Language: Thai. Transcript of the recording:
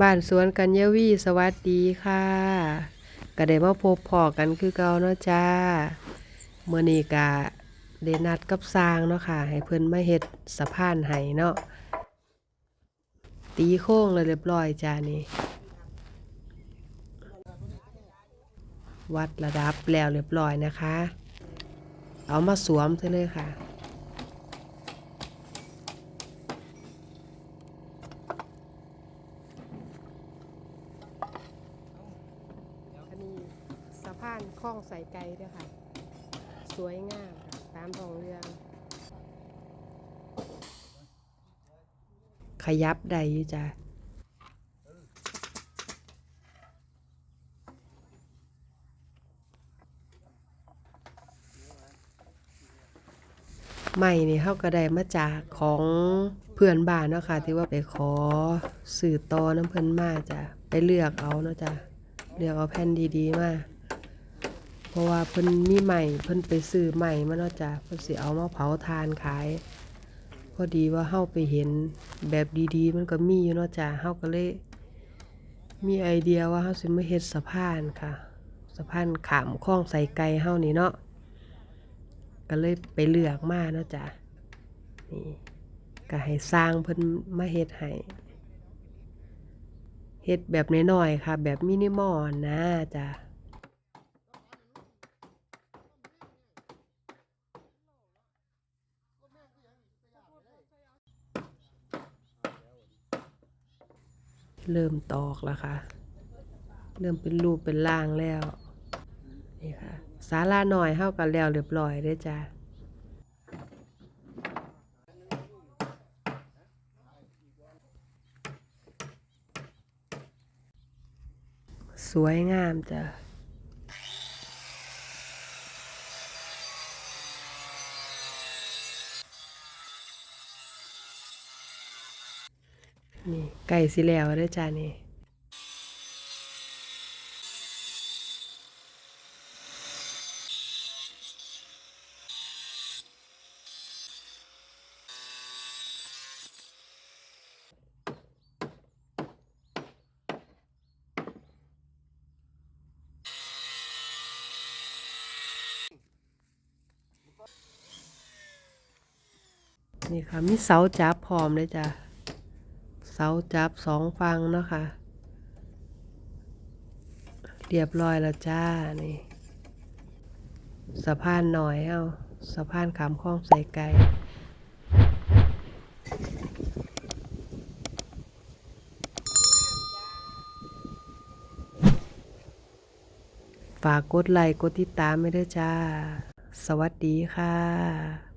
บ้านสวนกัญญวีสวัสดีค่ะก็ได้มาพบพอกันคือเก่าเนาะจ้าเมื่อนี้กะได้นัดกับสร้างเนาะค่ะ ให้เพิ่นมาเฮ็ดสะพานให้เนาะตีโค้งเลยเรียบร้อยจ้านี่ วัดระดับแล้วเรียบร้อยนะคะ เอามาสวมเลยค่ะ อันนี้สะ พานคล้องใส่ไก่ด้วยค่ะ สวยงามค่ะ ตามทองเรือง ขยับได้อยู่จ้ะใหม่นี่เขาก็ได้มาจากของเพื่อนบ้านเนาะค่ะ ที่ว่าไปขอสื่อต่อน้ำเพิ่อนมาจ้ะไปเลือกเอาเนาะจ้ะเลือกเอาแผ่นดีๆมา เพราะว่าเพิ่นมีใหม่เพิ่นไปซื้อใหม่มาเนาะจ้ะเพิ่นสิเอามาเผาทานขาย พอดีว่าเฮาไปเห็นแบบดีๆ มันก็มีอยู่เนาะจ้ะเฮาก็เลย มีไอเดียว่าเฮาสิมาเฮ็ดสะพานค่ะสะพานขามคลองใส่ไก่เฮานี่เนาะก็เลยไปเลือกมาเนาะจ้ะนี่ก็ให้สร้างเพิ่นมาเฮ็ดให้เฮ็ดแบบน้อยๆค่ะ แบบมินิมอลนะจ้ะ เริ่มตอกแล้วค่ะ เริ่มเป็นรูปเป็นล่างแล้ว นี่ค่ะสาลาหน่อยเข้ากันแล้วเรียบร้อยเด้จ้าสวยงามจ้ะ นี่ไก่สิแล้วเด้อจ้านี่นี่ค่ะมีเสาจับพร้อมเลยจ้ะ เสาจับสองฟังเนาะค่ะ เรียบร้อยแล้วจ้า นี่สะพานหน่อยเอาสะพานขามคลองใส่ไก่ฝากกดไลค์กดติดตามไม่ได้วยจ้า สวัสดีค่ะ